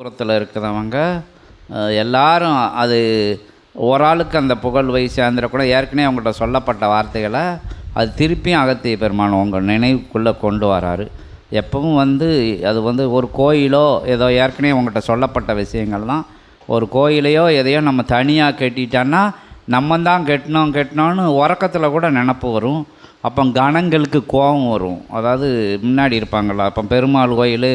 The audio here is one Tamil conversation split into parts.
புறத்தில் இருக்கிறவங்க எல்லாரும் அது ஒரு ஆளுக்கு அந்த புகழ் போய் சேர்ந்துடக்கூட ஏற்கனவே அவங்கள்ட்ட சொல்லப்பட்ட வார்த்தைகளை அது திருப்பியும் அகத்திய பெருமான் உங்கள் நினைவுக்குள்ளே கொண்டு வராரு. எப்பவும் வந்து அது வந்து ஒரு கோயிலோ ஏதோ ஏற்கனவே உங்கள்கிட்ட சொல்லப்பட்ட விஷயங்கள்லாம் ஒரு கோயிலையோ எதையோ நம்ம தனியாக கட்டிட்டோன்னா நம்ம தான் கட்டணும் கட்டணும்னு உறக்கத்தில் கூட நினப்பு வரும். அப்போ கணங்களுக்கு கோபம் வரும். அதாவது முன்னாடி இருப்பாங்கள்ல அப்போ பெருமாள் கோயில்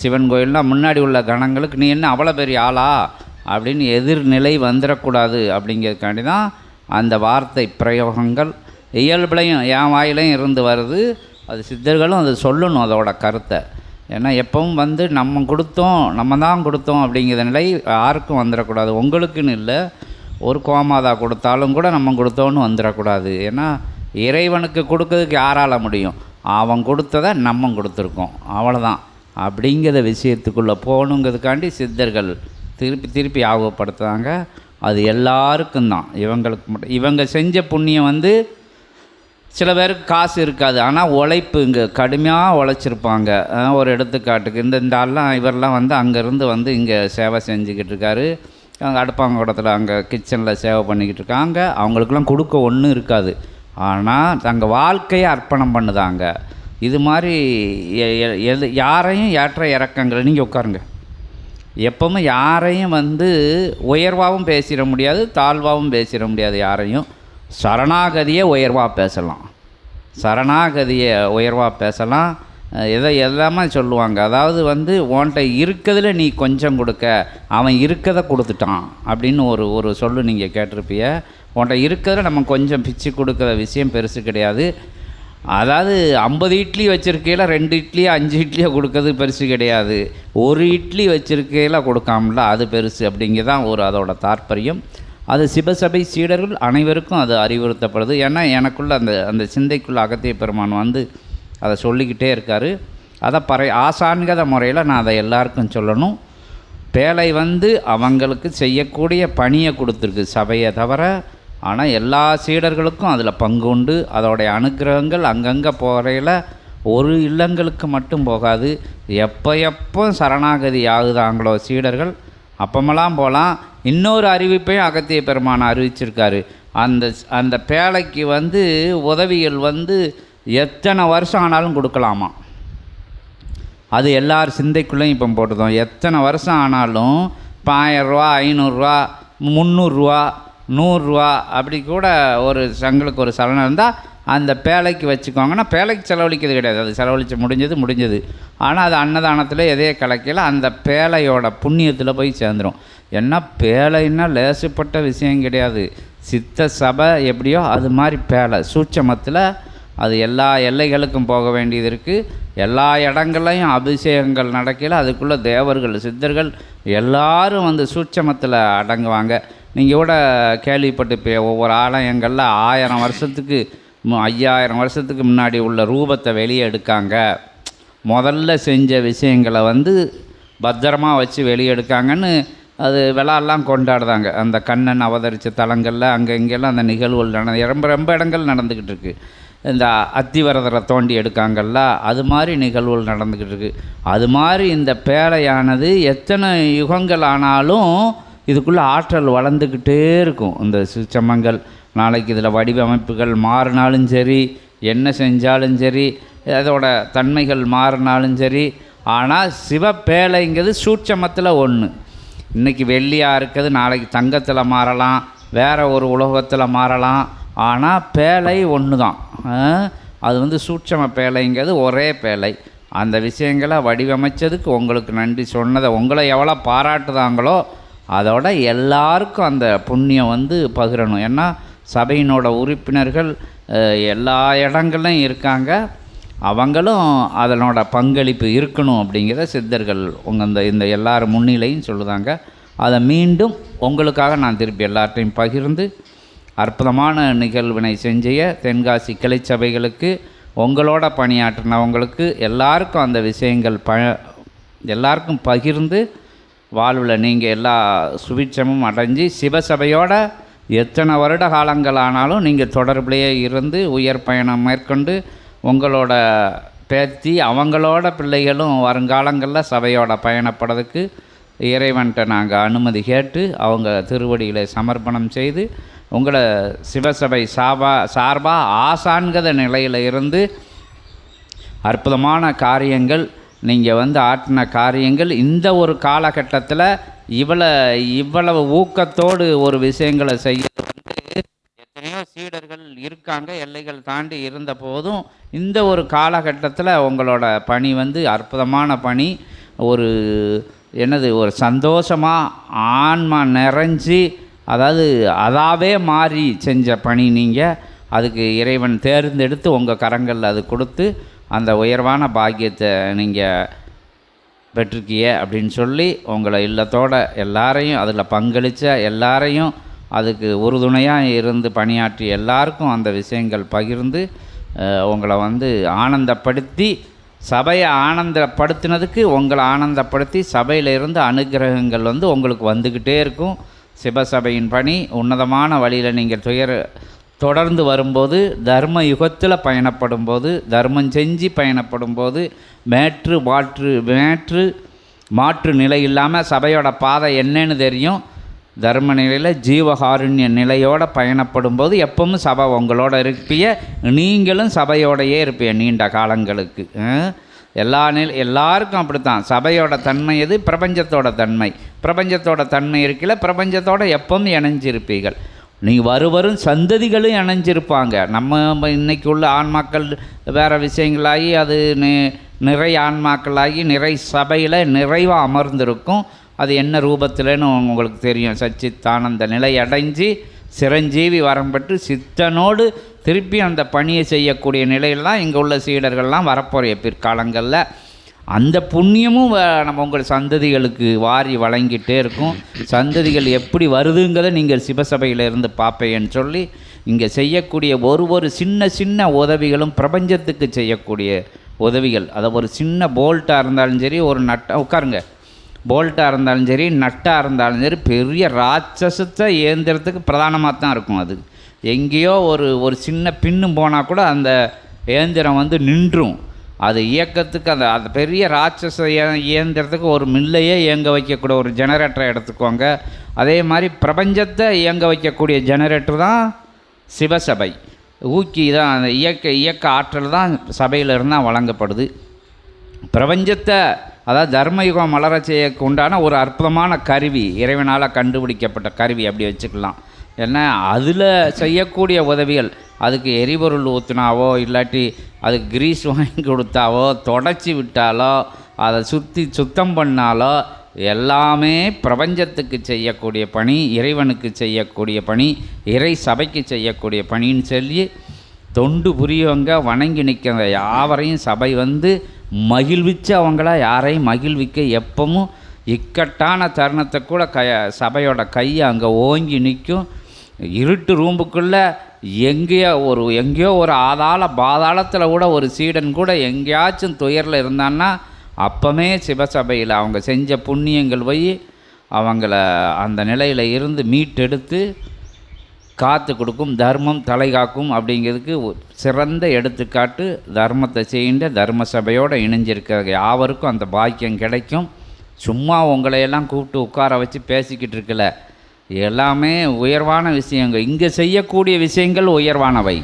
சிவன் கோயில்னால் முன்னாடி உள்ள கணங்களுக்கு நீ என்ன அவ்வளோ பெரிய ஆளா? அப்படின்னு எதிர்நிலை வந்துடக்கூடாது அப்படிங்கிறதுக்காண்டி தான் அந்த வார்த்தை பிரயோகங்கள் இயல்புலையும் என் வாயிலையும் இருந்து வருது. அது சித்தர்களும் அது சொல்லணும் அதோட கருத்தை. ஏன்னா எப்பவும் வந்து நம்ம கொடுத்தோம் நம்ம தான் கொடுத்தோம் அப்படிங்கிற நிலை யாருக்கும் வந்துடக்கூடாது. உங்களுக்குன்னு இல்லை. ஒரு கோமாதா கொடுத்தாலும் கூட நம்ம கொடுத்தோன்னு வந்துடக்கூடாது. ஏன்னா இறைவனுக்கு கொடுக்கறதுக்கு யாரால முடியும்? அவன் கொடுத்ததை நம்ம கொடுத்துருக்கோம். அவ்வளோதான் அப்படிங்கிற விஷயத்துக்குள்ளே போகணுங்கிறதுக்காண்டி சித்தர்கள் திருப்பி திருப்பி ஆபப்படுத்துகிறாங்க அது எல்லாருக்கும் தான். இவங்களுக்கு மட்டும் இவங்க செஞ்ச புண்ணியம் வந்து சில பேருக்கு காசு இருக்காது. ஆனால் உழைப்பு இங்கே கடுமையாக உழைச்சிருப்பாங்க. ஒரு எடுத்துக்காட்டுக்கு இந்த இந்த ஆள்லாம் இவரெல்லாம் வந்து அங்கேருந்து வந்து இங்கே சேவை செஞ்சுக்கிட்டு இருக்காரு. அங்கே அடுப்பாங்கூடத்தில் அங்கே கிச்சனில் சேவை பண்ணிக்கிட்டு இருக்காங்க. அவங்களுக்கெல்லாம் கொடுக்க ஒன்றும் இருக்காது. ஆனால் தங்கள் வாழ்க்கையை அர்ப்பணம் பண்ணுதாங்க. இது மாதிரி எ- எ- எது யாரையும் ஏற்ற இறக்கங்கள் நீங்கள் உட்காருங்க. எப்பவுமே யாரையும் வந்து உயர்வாகவும் பேசிட முடியாது தாழ்வாகவும் பேசிட முடியாது யாரையும். சரணாகதியை உயர்வாக பேசலாம். சரணாகதியை உயர்வாக பேசலாம். எதை எல்லாமே சொல்லுவாங்க. அதாவது வந்து உன்கிட்ட இருக்கிறதுல நீ கொஞ்சம் கொடுக்க. அவன் இருக்கதை கொடுத்துட்டான். அப்படின்னு ஒரு ஒரு சொல்லு நீங்கள் கேட்டிருப்பிய உன்கிட்ட இருக்கிறதுல நம்ம கொஞ்சம் பிச்சு கொடுக்குற விஷயம் பெருசு கிடையாது. அதாவது ஐம்பது இட்லி வச்சுருக்கையில் ரெண்டு இட்லியோ அஞ்சு இட்லியோ கொடுக்கறது பெருசு கிடையாது. ஒரு இட்லி வச்சுருக்கையில் கொடுக்காமல அது பெருசு அப்படிங்கிறதான் ஒரு அதோடய தாற்பயம். அது சிவசபை சீடர்கள் அனைவருக்கும் அது அறிவுறுத்தப்படுது. ஏன்னா எனக்குள்ள அந்த அந்த சிந்தைக்குள்ள அகத்திய பெருமான் வந்து அதை சொல்லிக்கிட்டே இருக்கார். அதை பறை ஆசான்கத முறையில் நான் அதை எல்லாருக்கும் சொல்லணும். பேழை வந்து அவங்களுக்கு செய்யக்கூடிய பணியை கொடுத்துருக்கு. சபையை தவிர ஆனால் எல்லா சீடர்களுக்கும் அதில் பங்கு உண்டு. அதோடைய அனுக்கிரகங்கள் அங்கங்கே போகிறையில் ஒரு இல்லங்களுக்கு மட்டும் போகாது. எப்போ எப்போ சரணாகதி ஆகுதாங்களோ சீடர்கள் அப்பமெல்லாம் போகலாம் இன்னொரு அறிவிப்பையும் அகத்திய பெருமான் அறிவிச்சிருக்காரு. அந்த அந்த பேழைக்கு வந்து உதவிகள் வந்து எத்தனை வருஷம் ஆனாலும் கொடுக்கலாமா? அது எல்லார் சிந்தைக்குள்ளேயும் இப்போ போட்டுதோம். எத்தனை வருஷம் ஆனாலும் இப்போ ஆயரூவா ஐநூறுரூவா முந்நூறுரூவா நூறுரூவா அப்படி கூட ஒரு சங்களுக்கு ஒரு சலனம் இருந்தால் அந்த பேழைக்கு வச்சுக்கோங்கன்னா பேழைக்கு செலவழிக்கிறது கிடையாது. அது செலவழித்து முடிஞ்சது முடிஞ்சது. ஆனால் அது அன்னதானத்தில் எதையே கலக்கையில் அந்த பேழையோட புண்ணியத்தில் போய் சேர்ந்துடும் ஏன்னா பேழைன்னா லேசுப்பட்ட விஷயம் கிடையாது. சித்த சபை எப்படியோ அது மாதிரி பேழை சூட்சமத்தில் அது எல்லா எல்லைகளுக்கும் போக வேண்டியது இருக்குது எல்லா இடங்கள்லையும் அபிஷேகங்கள் நடக்கையில் அதுக்குள்ளே தேவர்கள் சித்தர்கள் எல்லாரும் வந்து சூட்சமத்தில் அடங்குவாங்க. நீங்கள் கூட கேள்விப்பட்டு ஒவ்வொரு ஆலயங்களில் ஆயிரம் வருஷத்துக்கு மு- ஐயாயிரம் வருஷத்துக்கு முன்னாடி உள்ள ரூபத்தை வெளியே எடுக்காங்க. முதல்ல செஞ்ச விஷயங்களை வந்து பத்திரமா வச்சு வெளியே எடுக்காங்கன்னு அது விழாலாம் கொண்டாடுதாங்க அந்த கண்ணன் அவதரித்த தலங்களில் அங்கே இங்கெல்லாம் அந்த நிகழ்வுகள் நடந்த ரொம்ப ரொம்ப இடங்கள் நடந்துக்கிட்டு இருக்குது இந்த அத்திவரதரை தோண்டி எடுக்காங்கல்ல அது மாதிரி நிகழ்வுகள் நடந்துக்கிட்டு இருக்குது அது மாதிரி இந்த பேழையானது எத்தனை யுகங்கள் ஆனாலும் இதுக்குள்ளே ஆற்றல் வளர்ந்துக்கிட்டே இருக்கும். இந்த சிச்சமங்கள் நாளைக்கு இதில் வடிவமைப்புகள் மாறினாலும் சரி என்ன செஞ்சாலும் சரி அதோட தன்மைகள் மாறினாலும் சரி. ஆனால் சிவப்பேழைங்கிறது சூட்சமத்தில் ஒன்று இன்றைக்கி வெள்ளியாக இருக்குது நாளைக்கு தங்கத்தில் மாறலாம் வேறு ஒரு உலோகத்தில் மாறலாம். ஆனால் பேழை ஒன்று தான் அது வந்து சூட்சம பேழைங்கிறது ஒரே பேழை. அந்த விஷயங்களை வடிவமைச்சதுக்கு உங்களுக்கு நன்றி சொன்னதை உங்களை எவ்வளோ பாராட்டுதாங்களோ அதோட எல்லாருக்கும் அந்த புண்ணியம் வந்து பகிரணும். ஏன்னா சபையினோட உறுப்பினர்கள் எல்லா இடங்கள்லையும் இருக்காங்க. அவங்களும் அதனோட பங்களிப்பு இருக்கணும் அப்படிங்கிற சித்தர்கள் உங்கள் இந்த இந்த எல்லார் முன்னிலையும் சொல்லுதாங்க. அதை மீண்டும் உங்களுக்காக நான் திருப்பி எல்லார்ட்டையும் பகிர்ந்து அற்புதமான நிகழ்வினை செஞ்சிய தென்காசி கிளை சபைகளுக்கு உங்களோட பணியாற்றினவங்களுக்கு எல்லாருக்கும் அந்த விஷயங்கள் ப எல்லாருக்கும் பகிர்ந்து வாழ்வில் நீங்கள் எல்லா சுபிட்சமும் அடைஞ்சு சிவசபையோட எத்தனை வருட காலங்கள் ஆனாலும் நீங்கள் தொடர்புலையே இருந்து உயர் பயணம் மேற்கொண்டு உங்களோட பேத்தி அவங்களோட பிள்ளைகளும் வருங்காலங்களில் சபையோட பயணப்படுறதுக்கு இறைவன்கிட்ட நாங்கள் அனுமதி கேட்டு அவங்க திருவடிகளை சமர்ப்பணம் செய்து உங்களை சிவசபை சாபா சார்பாக ஆசான்கத நிலையில் இருந்து அற்புதமான காரியங்கள் நீங்கள் வந்து ஆட்டின காரியங்கள் இந்த ஒரு காலகட்டத்தில் இவ்வளோ இவ்வளவு ஊக்கத்தோடு ஒரு விஷயங்களை செய்ய வந்து எத்தனையோ சீடர்கள் இருக்காங்க எல்லைகள் தாண்டி இருந்த போதும் இந்த ஒரு காலகட்டத்தில் உங்களோட பணி வந்து அற்புதமான பணி. ஒரு என்னது ஒரு சந்தோஷமாக ஆன்மா நிறைஞ்சி அதாவது அதாவே மாறி செஞ்ச பணி நீங்கள் அதுக்கு இறைவன் தேர்ந்தெடுத்து உங்கள் கரங்களில் அது கொடுத்து அந்த உயர்வான பாக்கியத்தை நீங்கள் பெற்றிருக்கிய அப்படின்னு சொல்லி உங்களை இல்லத்தோட எல்லாரையும் அதில் பங்களித்த எல்லாரையும் அதுக்கு உறுதுணையாக இருந்து பணியாற்றி எல்லாருக்கும் அந்த விஷயங்கள் பகிர்ந்து உங்களை வந்து ஆனந்தப்படுத்தி சபையை ஆனந்தப்படுத்தினதுக்கு உங்களை ஆனந்தப்படுத்தி சபையில் இருந்து அனுகிரகங்கள் வந்து உங்களுக்கு வந்துக்கிட்டே இருக்கும். சிவசபையின் பணி உன்னதமான வழியில் நீங்கள் துயர தொடர்ந்து வரும்போது தர்ம யுகத்தில் பயணப்படும் போது தர்மம் செஞ்சு பயணப்படும் போது மேற்று மாற்று மேற்று மாற்று நிலை இல்லாமல் சபையோட பாதை என்னன்னு தெரியும். தர்ம நிலையில் ஜீவகாருண்ய நிலையோடு பயணப்படும் போது எப்பவும் சபை உங்களோட இருப்பிய நீங்களும் சபையோடையே இருப்பிய நீண்ட காலங்களுக்கு. எல்லா நில எல்லாருக்கும் அப்படித்தான். சபையோட தன்மை எது? பிரபஞ்சத்தோட தன்மை. பிரபஞ்சத்தோட தன்மை இருக்கல பிரபஞ்சத்தோட எப்பவும் இணைஞ்சிருப்பீர்கள். நீ வருவரும் சந்ததிகளும் இணைஞ்சிருப்பாங்க நம்ம இன்றைக்கி உள்ள ஆன்மாக்கள் வேறு விஷயங்களாகி அது நிறை ஆன்மாக்களாகி நிறை சபையில் நிறைவாக அமர்ந்திருக்கும். அது என்ன ரூபத்தில்னு உங்களுக்கு தெரியும். சச்சித்தானந்த நிலை அடைஞ்சு சிரஞ்சீவி வரம்பட்டு சித்தனோடு திருப்பி அந்த பணியை செய்யக்கூடிய நிலையில்தான் இங்கே உள்ள சீடர்கள்லாம் வரப்போகிற பிற்காலங்களில் அந்த புண்ணியமும் வ- நம்ம உங்கள் சந்ததிகளுக்கு வாரி வழங்கிட்டே இருக்கும். சந்ததிகள் எப்படி வருதுங்கிறத நீங்கள் சிவசபையில் இருந்து பார்ப்பேன்னு சொல்லி இங்கே செய்யக்கூடிய ஒரு ஒரு சின்ன சின்ன உதவிகளும் பிரபஞ்சத்துக்கு செய்யக்கூடிய உதவிகள். அதை ஒரு சின்ன போல்ட்டாக இருந்தாலும் சரி ஒரு நட்டை உட்காருங்க. போல்ட்டாக இருந்தாலும் சரி நட்டாக இருந்தாலும் சரி பெரிய ராட்சசத்தை ஏந்திரத்துக்கு பிரதானமாக தான் இருக்கும் அது. எங்கேயோ ஒரு ஒரு சின்ன பின்னும் போனால் கூட அந்த இயந்திரம் வந்து நின்றும். அது இயக்கத்துக்கு அந்த அந்த பெரிய ராட்சச இயந்திரத்துக்கு ஒரு மில்லையே இயங்க வைக்கக்கூடிய ஒரு ஜெனரேட்டரை எடுத்துக்கோங்க. அதே மாதிரி பிரபஞ்சத்தை இயங்க வைக்கக்கூடிய ஜெனரேட்டர் தான் சிவசபை. ஊக்கி தான் அந்த இயக்க இயக்க ஆற்றல் தான் சபையிலிருந்து தான் வழங்கப்படுது. பிரபஞ்சத்தை அதாவது தர்மயுகம் மலர செய்யக்கு உண்டான ஒரு அற்புதமான கருவி இறைவனால் கண்டுபிடிக்கப்பட்ட கருவி அப்படி வச்சுக்கலாம். ஏன்னா அதில் செய்யக்கூடிய உதவிகள் அதுக்கு எரிபொருள் ஊற்றினாவோ இல்லாட்டி அதுக்கு கிரீஸ் வாங்கி கொடுத்தாவோ தொடச்சி விட்டாலோ அதை சுற்றி சுத்தம் பண்ணாலோ எல்லாமே பிரபஞ்சத்துக்கு செய்யக்கூடிய பணி இறைவனுக்கு செய்யக்கூடிய பணி இறை சபைக்கு செய்யக்கூடிய பணின்னு சொல்லி தொண்டு புரியவங்க வணங்கி நிற்கிற யாவரையும் சபை வந்து மகிழ்விச்சு அவங்கள யாரையும் மகிழ்விக்க எப்பவும் இக்கட்டான தருணத்தை கூட க சபையோட கையை அங்கே ஓங்கி நிற்கும். இருட்டு ரூம்புக்குள்ளே எங்கேயோ ஒரு எங்கேயோ ஒரு ஆதாள பாதாளத்தில் கூட ஒரு சீடன் கூட எங்கேயாச்சும் துயரில் இருந்தான்னா அப்போமே சிவசபையில் அவங்க செஞ்ச புண்ணியங்கள் போய் அவங்கள அந்த நிலையில் இருந்து மீட்டெடுத்து காத்து கொடுக்கும் தர்மம் தலை காக்கும் அப்படிங்கிறதுக்கு சிறந்த எடுத்துக்காட்டு தர்மத்தை செய்கின்ற தர்ம சபையோடு இணைஞ்சிருக்கிற யாவருக்கும் அந்த பாக்கியம் கிடைக்கும். சும்மா உங்களையெல்லாம் கூப்பிட்டு உட்கார வச்சு பேசிக்கிட்டு இருக்கல. எல்லாமே உயர்வான விஷயங்கள். இங்கே செய்யக்கூடிய விஷயங்கள் உயர்வானவை.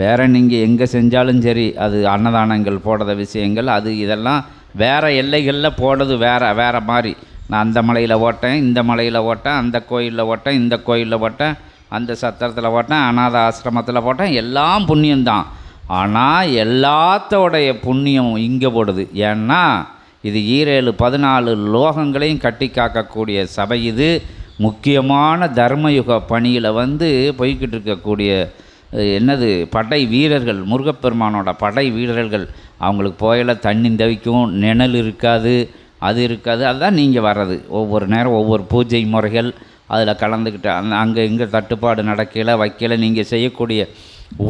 வேறு நீங்கள் எங்கே செஞ்சாலும் சரி அது அன்னதானங்கள் போடுற விஷயங்கள் அது இதெல்லாம் வேறு எல்லைகளில் போடுறது வேறு வேறு மாதிரி நான் அந்த மலையில் ஓட்டேன் இந்த மலையில் ஓட்டேன் அந்த கோயிலில் ஓட்டேன் இந்த கோயிலில் ஓட்டேன் அந்த சத்திரத்தில் ஓட்டேன் அநாத ஆசிரமத்தில் போட்டேன் எல்லாம் புண்ணியம்தான். ஆனால் எல்லாத்தோடைய புண்ணியம் இங்கே போடுது. ஏன்னா இது ஈரேழு பதினாலு லோகங்களையும் கட்டி காக்கக்கூடிய சபை இது. முக்கியமான தர்மயுக பணியில் வந்து போய்கிட்டு இருக்கக்கூடிய என்னது படை வீரர்கள் முருகப்பெருமானோட படை வீரர்கள். அவங்களுக்கு போயில தண்ணி தவிக்கும் நிழல் இருக்காது அது இருக்காது. அதுதான் நீங்கள் வர்றது. ஒவ்வொரு நேரம் ஒவ்வொரு பூஜை முறைகள் அதில் கலந்துக்கிட்டு அந்த அங்கே இங்கே தட்டுப்பாடு நடக்கல வைக்கல. நீங்கள் செய்யக்கூடிய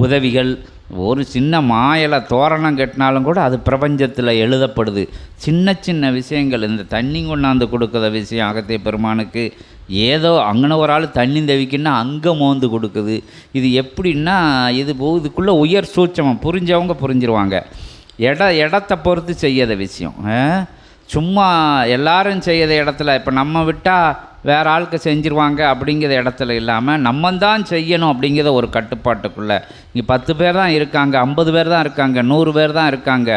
உதவிகள் ஒரு சின்ன மாயலை தோரணம் கட்டினாலும் கூட அது பிரபஞ்சத்தில் எழுதப்படுது. சின்ன சின்ன விஷயங்கள் இந்த தண்ணி கொண்டாந்து கொடுக்குற விஷயம் அகத்திய பெருமானுக்கு ஏதோ அங்கன ஒரு ஆள் தண்ணி தவிக்குன்னா அங்கே மோந்து கொடுக்குது. இது எப்படின்னா இது இதுக்குள்ளே உயர் சூட்சமம் புரிஞ்சவங்க புரிஞ்சிருவாங்க. இட இடத்த பொறுத்து செய்யாத விஷயம். ஆ? சும்மா எல்லாரும் செய்யாத இடத்துல இப்போ நம்ம விட்டால் வேற ஆளுக்கு செஞ்சுருவாங்க அப்படிங்கிற இடத்துல இல்லாமல் நம்ம தான் செய்யணும் அப்படிங்கிற ஒரு கட்டுப்பாட்டுக்குள்ளே. இங்கே பத்து பேர் தான் இருக்காங்க ஐம்பது பேர் தான் இருக்காங்க நூறு பேர் தான் இருக்காங்க.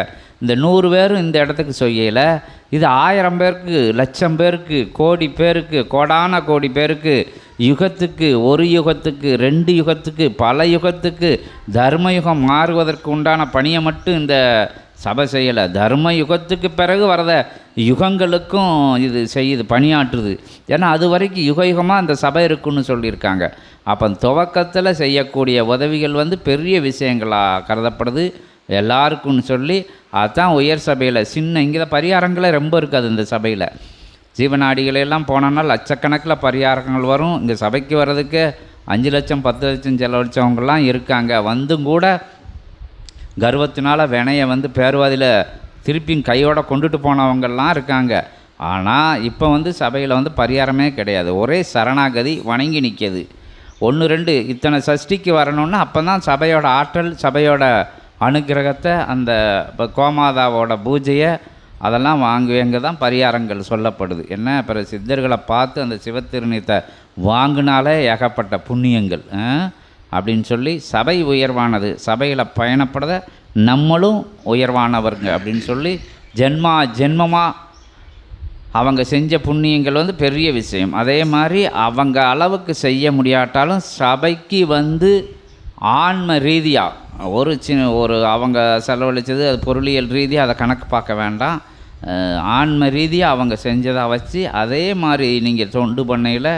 இந்த நூறு பேரும் இந்த இடத்துக்கு செய்யலை. இது ஆயிரம் பேருக்கு லட்சம் பேருக்கு கோடி பேருக்கு கோடான கோடி பேருக்கு யுகத்துக்கு ஒரு யுகத்துக்கு ரெண்டு யுகத்துக்கு பல யுகத்துக்கு தர்ம யுகம் மாறுவதற்கு உண்டான பணியை மட்டும் இந்த சபை செய்யலை. தர்ம யுகத்துக்கு பிறகு வரத யுகங்களுக்கும் இது செய்யுது பணியாற்றுது. ஏன்னா அது வரைக்கும் யுக யுகமாக அந்த சபை இருக்குன்னு சொல்லியிருக்காங்க. அப்போ துவக்கத்தில் செய்யக்கூடிய உதவிகள் வந்து பெரிய விஷயங்களாக கருதப்படுது. எல்லாருக்கும்னு சொல்லி அதுதான் உயர் சபையில் சின்ன இங்கே பரிகாரங்களே ரொம்ப இருக்காது இந்த சபையில். ஜீவநாடிகளெல்லாம் போனோன்னா லட்சக்கணக்கில் பரிகாரங்கள் வரும். இந்த சபைக்கு வர்றதுக்கு அஞ்சு லட்சம் பத்து லட்சம் செலவழிச்சவங்கலாம் இருக்காங்க. வந்தும் கூட கர்வத்தினால் வினையை வந்து பேர்வாதியில் திருப்பியும் கையோட கொண்டுட்டு போனவங்கள்லாம் இருக்காங்க. ஆனால் இப்போ வந்து சபையில் வந்து பரிகாரமே கிடையாது. ஒரே சரணாகதி வணங்கி நிற்கிது ஒன்று ரெண்டு இத்தனை சஷ்டிக்கு வரணும்னா அப்போ தான் சபையோட ஆற்றல் சபையோட அனுக்கிரகத்தை அந்த இப்போ கோமாதாவோட பூஜையை அதெல்லாம் வாங்குவேங்க தான் பரிகாரங்கள் சொல்லப்படுது. என்ன? பிற சித்தர்களை பார்த்து அந்த சிவத்திருநீத்தை வாங்கினாலே ஏகப்பட்ட புண்ணியங்கள். ஆ? அப்படின்னு சொல்லி சபை உயர்வானது. சபையில் பயணப்படுத நம்மளும் உயர்வானவருங்க அப்படின்னு சொல்லி ஜென்மா ஜென்மமாக அவங்க செஞ்ச புண்ணியங்கள் வந்து பெரிய விஷயம். அதே மாதிரி அவங்க அளவுக்கு செய்ய முடியாட்டாலும் சபைக்கு வந்து ஆன்ம ரீதியாக ஒரு சின்ன ஒரு அவங்க செலவழித்தது அது பொருளியல் ரீதியாக அதை கணக்கு பார்க்க வேண்டாம். ஆன்ம ரீதியாக அவங்க செஞ்சதை வச்சு அதே மாதிரி நீங்கள் தொண்டு பண்ணையில்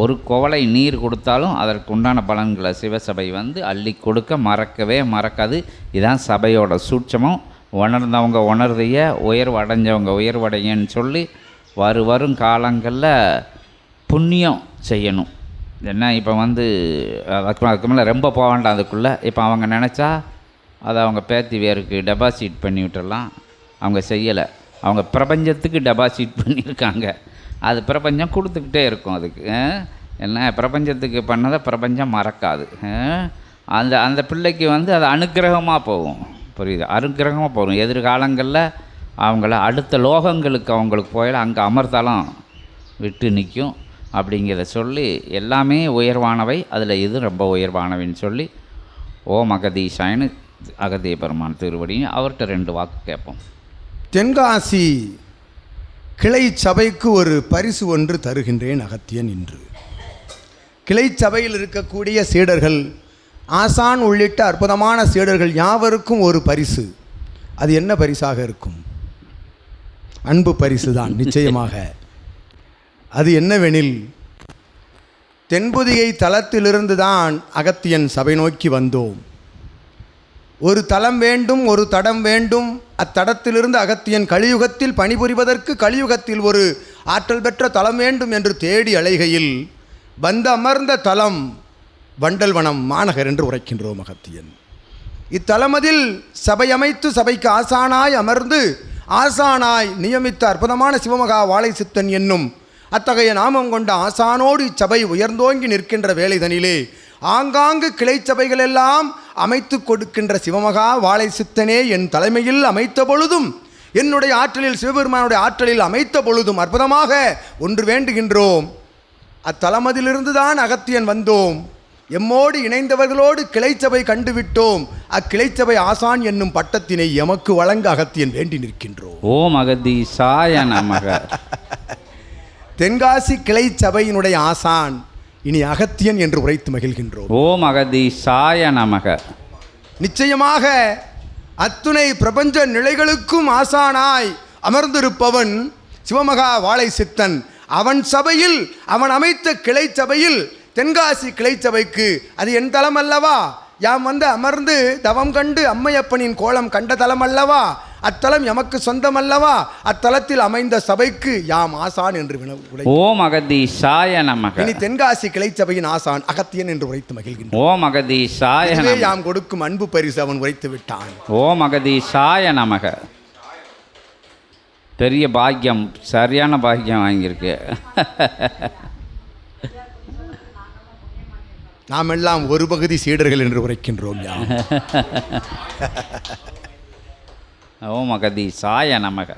ஒரு குவளை நீர் கொடுத்தாலும் அதற்கு உண்டான பலன்களை சிவசபை வந்து அள்ளி கொடுக்க மறக்கவே மறக்காது. இதான் சபையோட சூட்சமும். உணர்ந்தவங்க உணர்தைய உயர்வு அடைஞ்சவங்க உயர்வடையன்னு சொல்லி வரு வரும் காலங்களில் புண்ணியம் செய்யணும். என்ன இப்போ வந்து அதுக்கு அதுக்கு மேலே ரொம்ப போக வேண்டாம் அதுக்குள்ளே. இப்போ அவங்க நினச்சா அதை அவங்க பேத்தி வேருக்கு டெபாசிட் பண்ணி விட்டுடலாம் அவங்க செய்யலை. அவங்க பிரபஞ்சத்துக்கு டெபாசிட் பண்ணியிருக்காங்க. அது பிரபஞ்சம் கொடுத்துக்கிட்டே இருக்கும் அதுக்கு என்ன பிரபஞ்சத்துக்கு பண்ணதை பிரபஞ்சம் மறக்காது அந்த அந்த பிள்ளைக்கு வந்து அது அனுக்கிரகமாக போகும். புரியுது? அனுக்கிரகமாக போகும். எதிர்காலங்களில் அவங்கள அடுத்த லோகங்களுக்கு அவங்களுக்கு போயில அங்கே அமர்த்தலம் விட்டு நிற்கும் அப்படிங்கிறத சொல்லி எல்லாமே உயர்வானவை. அதில் இது ரொம்ப உயர்வானவைன்னு சொல்லி ஓம் அகதீஷாயின்னு அகதிய பெருமான் திருவடியும் அவர்கிட்ட ரெண்டு வாக்கு கேட்போம். தென்காசி கிளை சபைக்கு ஒரு பரிசு ஒன்று தருகின்றேன் அகத்தியன் இன்று. கிளை சபையில் இருக்கக்கூடிய சீடர்கள் ஆசான் உள்ளிட்ட அற்புதமான சீடர்கள் யாவருக்கும் ஒரு பரிசு. அது என்ன பரிசாக இருக்கும்? அன்பு பரிசு தான் நிச்சயமாக. அது என்னவெனில் தென்புதிகை தளத்திலிருந்து தான் அகத்தியன் சபை நோக்கி வந்தோம். ஒரு தளம் வேண்டும் ஒரு தடம் வேண்டும் அத்தடத்திலிருந்து அகத்தியன் கலியுகத்தில் பணிபுரிவதற்கு கலியுகத்தில் ஒரு ஆற்றல் பெற்ற தலம் வேண்டும் என்று தேடி அலைகையில் வந்த அமர்ந்த தலம் வண்டல்வனம் மாநகர் என்று உரைக்கின்றோம் அகத்தியன். இத்தலமதில் சபை அமைத்து சபைக்கு ஆசானாய் அமர்ந்து ஆசானாய் நியமித்த அற்புதமான சிவமகா வாழை சித்தன் என்னும் அத்தகைய நாமம் கொண்ட ஆசானோடு இச்சபை உயர்ந்தோங்கி நிற்கின்ற வேலைதனிலே ஆங்காங்கு கிளை சபைகளெல்லாம் அமைத்து கொடுக்கின்ற சிவமகா வாழை சித்தனே என் தலைமையில் அமைத்த பொழுதும் என்னுடைய ஆற்றலில் சிவபெருமானுடைய ஆற்றலில் அமைத்த பொழுதும் அற்புதமாக ஒன்று வேண்டுகின்றோம். அத்தலமதிலிருந்து தான் அகத்தியன் வந்தோம். எம்மோடு இணைந்தவர்களோடு கிளைச்சபை கண்டுவிட்டோம். அக்கிளைச்சபை ஆசான் என்னும் பட்டத்தினை எமக்கு வழங்க அகத்தியன் வேண்டி நிற்கின்றோம். ஓம் அகதீஷாய நமக. தென்காசி கிளை சபையினுடைய ஆசான் இனி அகத்தியன் என்று உரைத்து மகிழ்கின்றோம். ஓம் அகதீஷாய நமக. நிச்சயமாக அத்துணை பிரபஞ்ச நிலைகளுக்கும் ஆசானாய் அமர்ந்திருப்பவன் சிவமகா வாழை சித்தன். அவன் சபையில் அவன் அமைத்த கிளை சபையில் தென்காசி கிளை சபைக்கு. அது என் தலம் அல்லவா யாம் வந்து அமர்ந்து தவம் கண்டு அம்மையப்பனின் கோலம் கண்ட தலம் அல்லவா அத்தலம் எமக்கு சொந்தம் அல்லவா அத்தலத்தில் அமைந்த சபைக்கு யாம் ஆசான் என்று வின உரை ஓம் அகதீஷாய நமக. இனி தென்காசி கிளை சபையின் ஆசான் அகத்தியன் என்று உரைத்து மகிழ்கின்றோம். ஓம் நமக. யாம் கொடுக்கும் அன்பு பரிசு அவன் உரைத்து விட்டான். ஓம் அகதீஷாய நமக. பெரிய பாக்கியம் சரியான பாக்கியம் வாங்கியிருக்கு. நாம் எல்லாம் ஒரு பகுதி சீடர்கள் என்று உரைக்கின்றோம் யாம். ஓம் சாய நமக.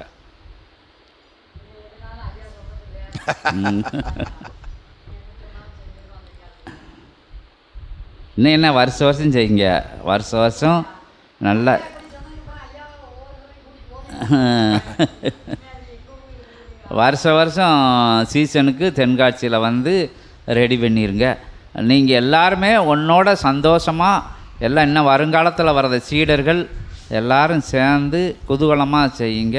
இன்னும் என்ன வருஷ வருஷம் செய்யுங்க. வருஷ வருஷம் நல்லா வருஷ வருஷம் சீசனுக்கு தென்காட்சியில் வந்து ரெடி பண்ணிடுங்க நீங்கள் எல்லாருமே உன்னோட சந்தோஷமாக எல்லாம் இன்னும் வருங்காலத்தில் வர்ற சீடர்கள் எல்லாரும் சேர்ந்து குதூகலமாக செய்யுங்க.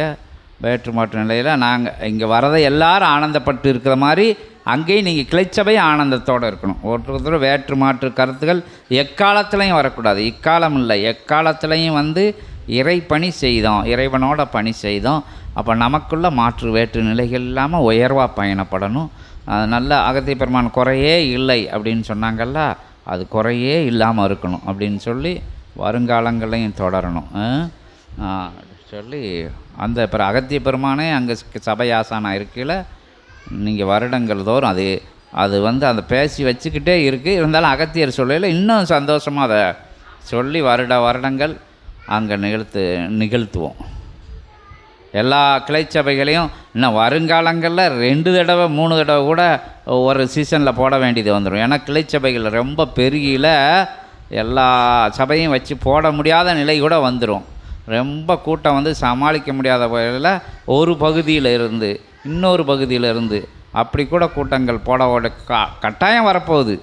வேற்று மாற்று நிலையில் நாங்கள் இங்கே வரதை எல்லாரும் ஆனந்தப்பட்டு இருக்கிற மாதிரி அங்கேயும் நீங்கள் கிளைச்சபை ஆனந்தத்தோடு இருக்கணும். ஒருத்தர் வேற்று மாற்று கருத்துக்கள் எக்காலத்துலேயும் வரக்கூடாது. இக்காலம் இல்லை. எக்காலத்துலேயும் வந்து இறைப்பணி செய்தோம். இறைவனோட பணி செய்தோம். அப்போ நமக்குள்ள மாற்று வேற்று நிலைகள் இல்லாமல் உயர்வாக பயணப்படணும். அது நல்ல அகத்திய பெருமான் குறையே இல்லை அப்படின்னு சொன்னாங்கல்ல அது குறையே இல்லாமல் இருக்கணும் அப்படின்னு சொல்லி வருங்காலங்களையும் தொடரணும். சொல்லி அந்த பிற அகத்திய பெருமானே அங்கே சபையாசானா இருக்கையில் நீங்கள் வருடங்கள் தோறும் அது அது வந்து அந்த பேசி வச்சுக்கிட்டே இருக்குது இருந்தாலும் அகத்தியர் சொல்லையில் இன்னும் சந்தோஷமாக அதை சொல்லி வருட வருடங்கள் அங்கே நிகழ்த்து நிகழ்த்துவோம். எல்லா கிளைச்சபைகளையும் இன்னும் வருங்காலங்களில் ரெண்டு தடவை மூணு தடவை கூட ஒரு சீசனில் போட வேண்டியது வந்துடும் ஏன்னா கிளைச்சபைகள் ரொம்ப பெருகியில் எல்லா சபையும் வச்சு போட முடியாத நிலை கூட வந்துடும் ரொம்ப கூட்டம் வந்து சமாளிக்க முடியாத வகையில் ஒரு பகுதியில் இருந்து இன்னொரு பகுதியில் இருந்து அப்படி கூட கூட்டங்கள் போட ஓட க- கட்டாயம் வரப்போகுது.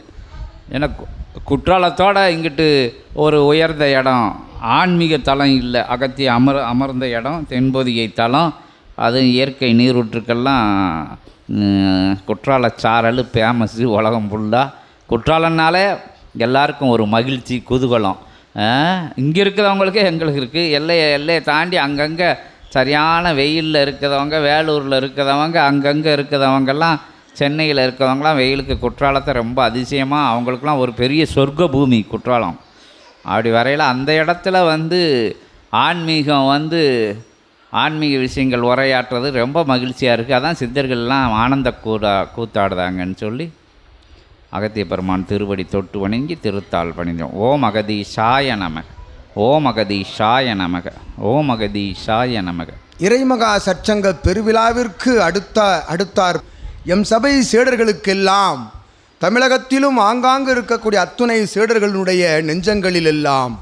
ஏன்னா குற்றாலத்தோடு குற்றாலத்தோட இங்கிட்டு ஒரு உயர்ந்த இடம் ஆன்மீக தலம் இல்லை அகத்திய அமர் அமர்ந்த இடம் தென்பொதிகை தலம் அது இயற்கை நீரூற்றுக்கெல்லாம் குற்றால சாரல் ஃபேமஸ்ஸு உலகம் ஃபுல்லாக குற்றாலம்னாலே எல்லாருக்கும் ஒரு மகிழ்ச்சி குதூகலம். இங்கே இருக்கிறவங்களுக்கு எங்களுக்கு இருக்குது எல்லையை எல்லையை தாண்டி அங்கங்கே சரியான வெயிலில் இருக்கிறவங்க வேலூரில் இருக்கிறவங்க அங்கங்கே இருக்கிறவங்கெல்லாம் சென்னையில் இருக்கிறவங்களாம் வெயிலுக்கு குற்றாலத்தை ரொம்ப அதிசயமாக அவங்களுக்குலாம் ஒரு பெரிய சொர்க்க பூமி குற்றாலம். அப்படி வரையில் அந்த இடத்துல வந்து ஆன்மீகம் வந்து ஆன்மீக விஷயங்கள் உரையாற்றுறது ரொம்ப மகிழ்ச்சியாக இருக்குது அதான் சித்தர்கள்லாம் ஆனந்த கூடா கூத்தாடுதாங்கன்னு சொல்லி அகத்திய பெருமான் திருவடி தொட்டு வணங்கி திருத்தாள் பணிந்தோம். ஓம் சாய நமக. ஓம் அகதீஷாய நமக. ஓம் சாய நமக. இறைமகா சற்சங்க பெருவிழாவிற்கு அடுத்த அடுத்தார். எம் சபை சீடர்களுக்கெல்லாம் தமிழகத்திலும் ஆங்காங்கு இருக்கக்கூடிய அத்துணை சீடர்களுடைய நெஞ்சங்களிலெல்லாம்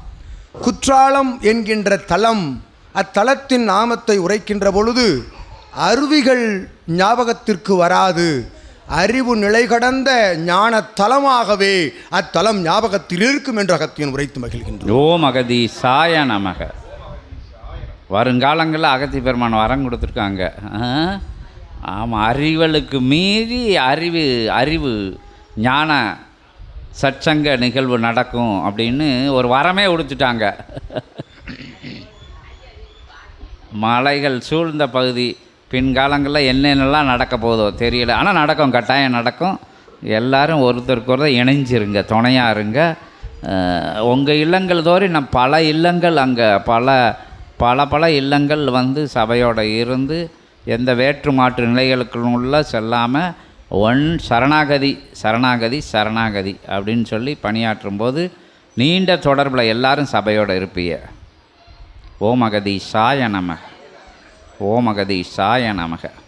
குற்றாலம் என்கின்ற தலம் அத்தலத்தின் நாமத்தை உரைக்கின்ற பொழுது அருவிகள் ஞாபகத்திற்கு வராது. அறிவு நிலை கடந்த ஞான தலமாகவே அத்தலம் ஞாபகத்தில் இருக்கும் என்று அகத்தியன் உரைத்து மகிழ்கின்றோம் ஓம் சாய நமக. வருங்காலங்களில் அகத்தி பெருமான் வரம் கொடுத்துருக்காங்க. ஆமாம் அறிவலுக்கு மீறி அறிவு அறிவு ஞான சச்சங்க நிகழ்வு நடக்கும் அப்படின்னு ஒரு வரமே உடுத்துட்டாங்க. மலைகள் சூழ்ந்த பகுதி பின்காலங்களில் என்னென்னலாம் நடக்க போதோ தெரியல. ஆனால் நடக்கும் கட்டாயம் நடக்கும். எல்லாரும் ஒருத்தருக்கு ஒருத்தர் இணைஞ்சிருங்க துணையாக இருங்க. உங்கள் இல்லங்கள் தோறும் நான் பல இல்லங்கள் அங்கே பல பல பல இல்லங்கள் வந்து சபையோட இருந்து எந்த வேற்று மாற்று நிலைகளுக்குள்ள செல்லாமல் ஒன் சரணாகதி சரணாகதி சரணாகதி அப்படின்னு சொல்லி பணியாற்றும் போது நீண்ட தொடர்பில் எல்லாரும் சபையோடு இருப்பீங்க. ஓம் சாய நமக ஓமகதீஷாய நமக.